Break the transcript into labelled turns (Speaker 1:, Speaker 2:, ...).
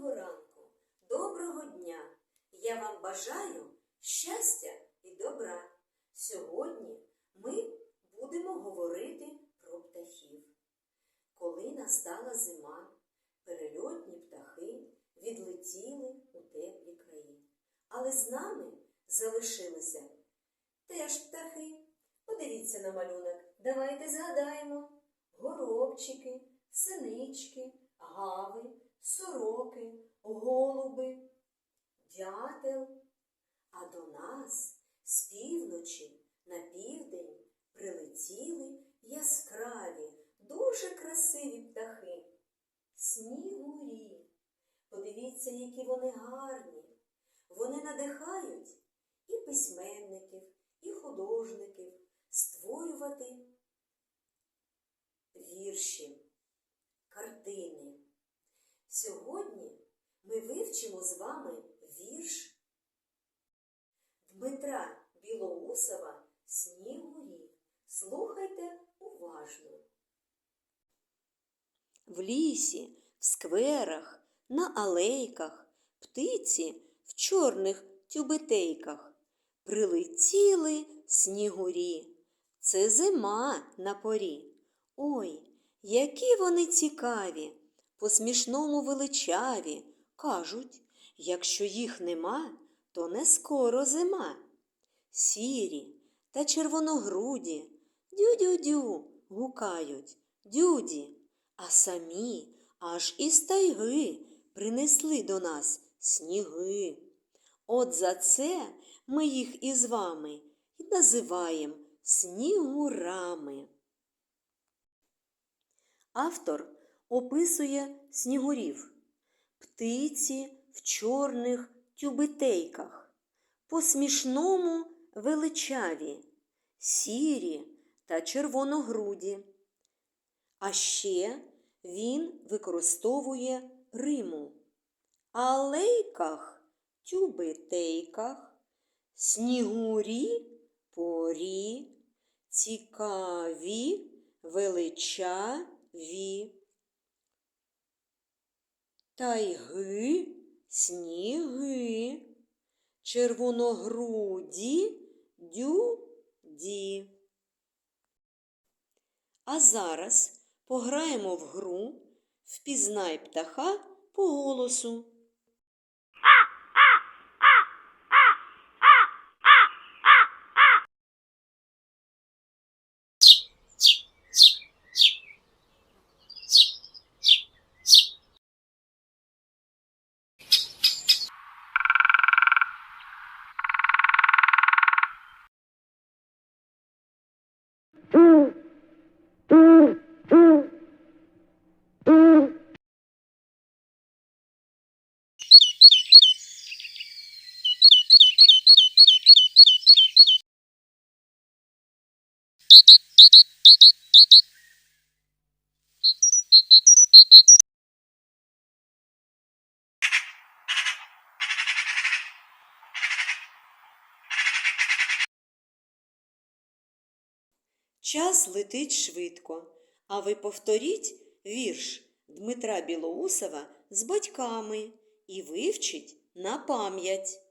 Speaker 1: Доброго ранку, доброго дня. Я вам бажаю щастя і добра. Сьогодні ми будемо говорити про птахів. Коли настала зима, перельотні птахи відлетіли у теплі краї. Але з нами залишилися теж птахи. Подивіться на малюнок. Давайте згадаємо горобчики, синички, гави, сороки, голуби, дятел. А до нас з півночі на південь прилетіли яскраві, дуже красиві птахи. Снігурі. Подивіться, які вони гарні. Вони надихають і письменників, і художників створювати вірші, картини. Сьогодні ми вивчимо з вами вірш Дмитра Білоусова Снігурі. Слухайте уважно. В лісі, в скверах, на алейках, птиці в чорних тюбетейках прилетіли снігурі. Це зима на порі. Ой, які вони цікаві, по-смішному величаві. Кажуть, якщо їх нема, то не скоро зима. Сірі та червоногруді дю-дю-дю гукають дюді, а самі аж із тайги принесли до нас сніги. От за це ми їх із вами і називаємо снігурами. Автор описує снігурів, птиці в чорних тюбетейках, по-смішному величаві, сірі та червоногруді. А ще він використовує риму алейках, тюбетейках, снігурі, порі, цікаві, величаві. Тайги, сніги, червоногруді, дюді. А зараз пограємо в гру Впізнай птаха по голосу. Час летить швидко, а ви повторіть вірш Дмитра Білоусова з батьками і вивчіть на пам'ять.